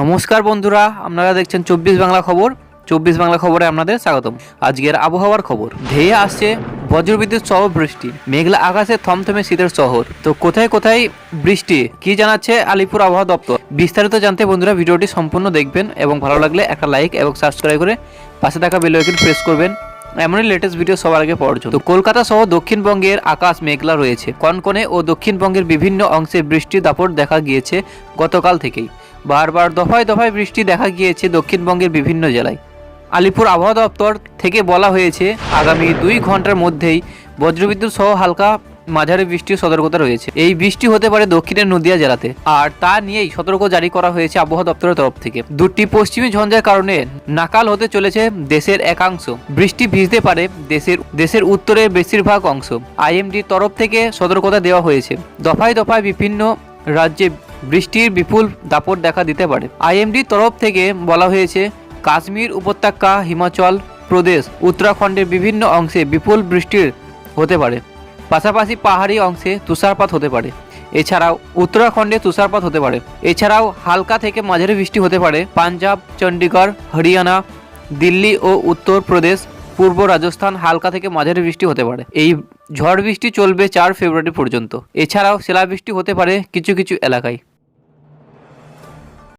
নমস্কার বন্ধুরা, আপনারা দেখছেন চব্বিশ বাংলা খবর। চব্বিশ বাংলা খবরে আপনাদের স্বাগতম। আজকের আবহাওয়ার খবর। ধেয়ে আসছে বজ্রবিদ্যুৎ সহ বৃষ্টি। মেঘলা আকাশে থমথমে শীতের শহর। তো কোথায় কোথায় বৃষ্টি? কি জানাচ্ছে আলিপুর আবহাওয়া দপ্তর? বিস্তারিত জানতে বন্ধুরা ভিডিওটি সম্পূর্ণ দেখবেন এবং ভালো লাগলে একটা লাইক এবং সাবস্ক্রাইব করে পাশে থাকা বেল আইকন প্রেস করবেন। এমনই লেটেস্ট ভিডিও সবার আগে পাওয়ার জন্য। তো কলকাতা সহ দক্ষিণবঙ্গের আকাশ মেঘলা রয়েছে। কনকনে ও দক্ষিণবঙ্গের বিভিন্ন অংশে বৃষ্টির দাপট দেখা গিয়েছে গতকাল থেকেই। বারবার দফায় দফায় বৃষ্টি দেখা গিয়েছে দক্ষিণবঙ্গের বিভিন্ন জেলায়। আলিপুর আবহাওয়া দপ্তর থেকে বলা হয়েছে, আগামী দুই ঘণ্টার মধ্যেই বজ্রবিদ্যুৎ সহ হালকা মাঝারি বৃষ্টির সতর্কতা রয়েছে। এই বৃষ্টি হতে পারে দক্ষিণের নদিয়া জেলাতে। আর তা নিয়েই সতর্ক জারি করা হয়েছে আবহাওয়া দপ্তরের তরফ থেকে। দুটি পশ্চিমী ঝঞ্ঝার কারণে নাকাল হতে চলেছে দেশের একাংশ। বৃষ্টি ভিজতে পারে দেশের দেশের উত্তরের বেশিরভাগ অংশ। আইএমডির তরফ থেকে সতর্কতা দেওয়া হয়েছে। দফায় দফায় বিভিন্ন রাজ্যে বৃষ্টির বিপুল দাপট দেখা দিতে পারে। আইএমডির তরফ থেকে বলা হয়েছে, কাশ্মীর উপত্যকা, হিমাচল প্রদেশ, উত্তরাখণ্ডের বিভিন্ন অংশে বিপুল বৃষ্টির হতে পারে। পাশাপাশি পাহাড়ি অংশে তুষারপাত হতে পারে। এছাড়াও উত্তরাখণ্ডে তুষারপাত হতে পারে। এছাড়াও হালকা থেকে মাঝারি বৃষ্টি হতে পারে। পাঞ্জাব, চণ্ডীগড়, হরিয়ানা, দিল্লি ও উত্তরপ্রদেশ পূর্ব রাজস্থান হালকা থেকে মাঝারি বৃষ্টি হতে পারে। এই ঝড় বৃষ্টি চলবে চার ফেব্রুয়ারি পর্যন্ত। এছাড়াও শিলাবৃষ্টি হতে পারে কিছু কিছু এলাকায়।